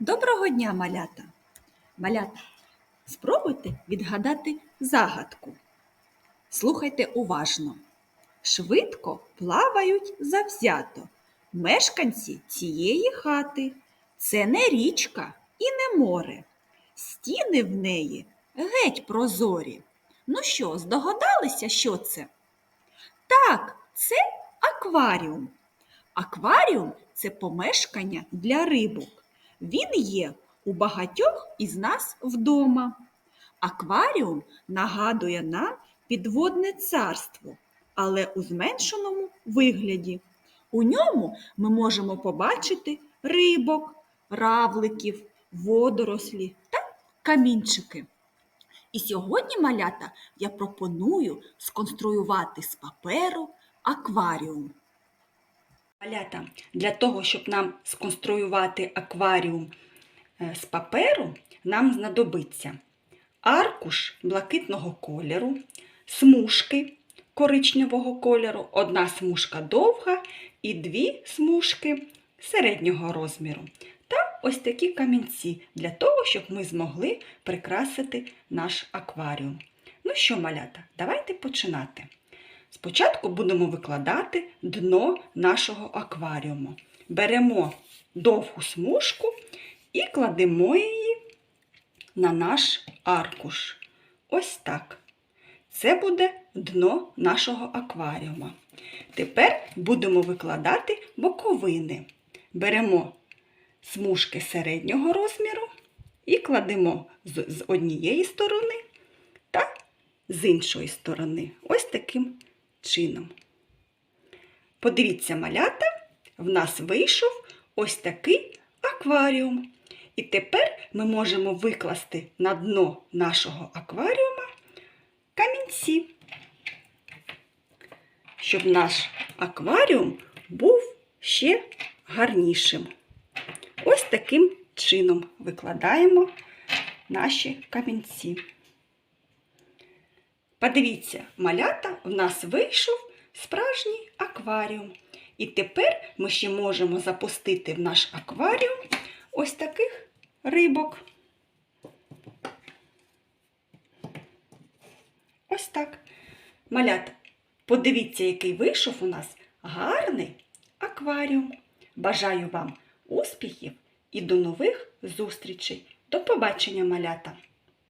Доброго дня, малята! Малята, спробуйте відгадати загадку. Слухайте уважно. Швидко плавають завзято мешканці цієї хати. Це не річка і не море. Стіни в неї геть прозорі. Ну що, здогадалися, що це? Так, це акваріум. Акваріум це помешкання для рибок. Він є у багатьох із нас вдома. Акваріум нагадує нам підводне царство, але у зменшеному вигляді. У ньому ми можемо побачити рибок, равликів, водорослі та камінчики. І сьогодні, малята, я пропоную сконструювати з паперу акваріум. Малята, для того, щоб нам сконструювати акваріум е, з паперу, нам знадобиться аркуш блакитного кольору, смужки коричневого кольору, одна смужка довга і дві смужки середнього розміру. Та ось такі камінці для того, щоб ми змогли прикрасити наш акваріум. Ну що, малята, давайте починати. Спочатку будемо викладати дно нашого акваріуму. Беремо довгу смужку і кладемо її на наш аркуш. Ось так. Це буде дно нашого акваріума. Тепер будемо викладати боковини. Беремо смужки середнього розміру і кладемо з, однієї сторони та з іншої сторони. Ось таким чином. Подивіться, малята, в нас вийшов ось такий акваріум. І тепер ми можемо викласти на дно нашого акваріума камінці, щоб наш акваріум був ще гарнішим. Ось таким чином викладаємо наші камінці. Подивіться, малята в нас вийшов справжній акваріум. І тепер ми ще можемо запустити в наш акваріум ось таких рибок. Ось так. Малята, подивіться, який вийшов у нас гарний акваріум. Бажаю вам успіхів і до нових зустрічей. До побачення, малята!